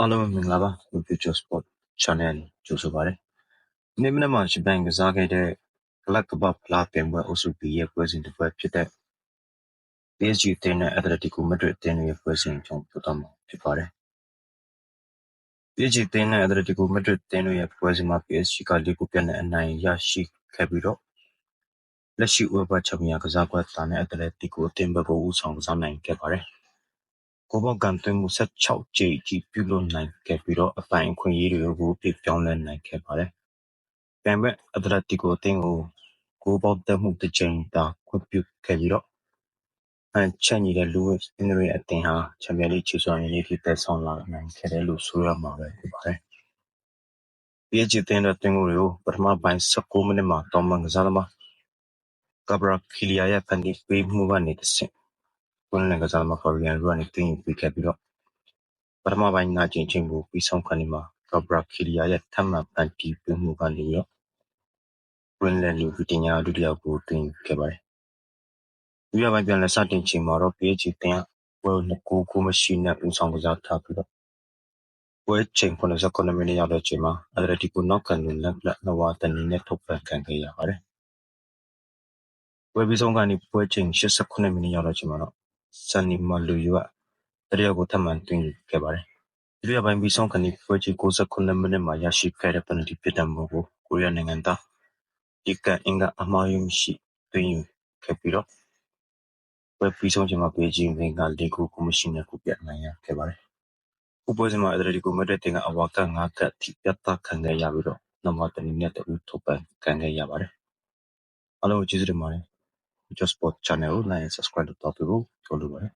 အားလုံးပဲ မင်္ဂလာပါ Future Sport Channel နဲ့ကြိုဆိုပါရစေ။ဒီနေ့မနက်မှာရှပန်ကစားခဲ့တဲ့ ကလပ်ကပဖလားပင်ပွဲ အုပ်စု B ရဲ့ ပွဲစဉ်တစ်ပွဲဖြစ်တဲ့ PSG အသင်းနဲ့ Atletico Madrid အသင်းတို့ရဲ့ ပွဲစဉ်အကြောင်း ပြောသွားမှာ ဖြစ်ပါတယ်။ PSG အသင်းနဲ့ Atletico Madrid အသင်းတို့ရဲ့ ပွဲစဉ်မှာ PSG က၄ခုပြတ်နဲ့ အနိုင်ရရှိခဲ့ပြီးတော့ လက်ရှိဥပပချန်ပီယံကစားကွက်တာနဲ့ Atletico အသင်းဘက်ကို ဦးဆောင်ကစားနိုင်ခဲ့ပါတယ်။ ကိုပေါကန်သွင်းမှု16ကြိမ်အထိပြုလုပ်နိုင်ခဲ့ပြီးတော့အပိုင်အခွင့်အရေးတွေကိုပြပြောင်းလဲနိုင်ခဲ့ပါတယ်။ပြန်မဲ့အတလက်တီကိုအသင်းကိုကိုပေါတက်မှုတစ်ကြိမ်သာခွင့်ပြုခဲ့ပြီးတော့အန်ချက်ညီတဲ့လူဝစ်အင်းတွေအသင်းဟာချန်ပီယံလိချီဆောင်ရင်းလေးဖြစ်တဲ့ဆောင်လာနိုင်ခဲ့တယ်လို့ဆိုရမှာပဲဖြစ်ပါတယ်။ PSG အသင်းရဲ့တင်ကိုတွေကိုပထမပိုင်း16မိနစ်မှာတောင်းပန်ကစားသမားကဘရာခီလီယာရဲ့ဖန်တီးပေးမှုကနေတစ်ဆင့် ကွန်းလန်ကစားသမားဖော်ရီယန်ရူကနေတင်ယူပေးခဲ့ပြီးတော့ပထမပိုင်းနာကျင်ချင်းကိုပြီးဆုံးခါနေမှာကဘရာခီလီယာရဲ့ထပ်မံဖန်တီးပေးမှုကနေပြီးတော့ကွန်းလန်လူဗီတင်ညာဒုတိယကိုတင်ယူခဲ့ပါတယ်။ဒုတိယပိုင်းပြန်လည်စတင်ချိန်မှာတော့ PSG တင်ပွဲနှစ်ကိုကိုမရှိနဲ့ဦးဆောင်ကစားထားပြီးတော့ပွဲချိန်89မိနစ်ရောက်တဲ့ချိန်မှာအက်တလက်တီကိုနောက်ခံလူလက်လက်နဝါတနီနဲ့ထုတ်ပန်ခံခဲ့ရပါတယ်။ပွဲပြီးဆုံးကနေပွဲချိန်89မိနစ်ရောက်တဲ့ချိန်မှာတော့ ဆန်နီမလူယူကတတိယကိုထပ်မံသွင်းယူခဲ့ပါတယ်။ဒုတိယပိုင်းပြီးဆုံးကနေပွဲချိန်69မိနစ်မှာရရှိခဲ့တဲ့ပနတီပြစ်ဒဏ်မှုကိုကိုရီးယားနိုင်ငံသားဒီကန်အင်ကအမှားယွင်းရှိသွင်းယူခဲ့ပြီးတော့ပွဲပြီးဆုံးချိန်မှာပေဂျင်းဝင်က၄ခုကိုမရှိနဲ့ကိုပြတ်နိုင်ရခဲ့ပါတယ်။ဥပွဲစဉ်မှာအက်တလက်တီကိုမက်ဒရစ်တင်ကအဝါက9ကတ်ထိပြတ်သားခံခဲ့ရပြီးတော့နောက်မှတနည်းနဲ့တူထုတ်ပန်ခံခဲ့ရပါတယ်။အားလုံးကိုကျေးဇူးတင်ပါတယ်။ Just Sport Channel ကို like and subscribe လုပ်တော့ပြုလို့ပြောလိုပါတယ်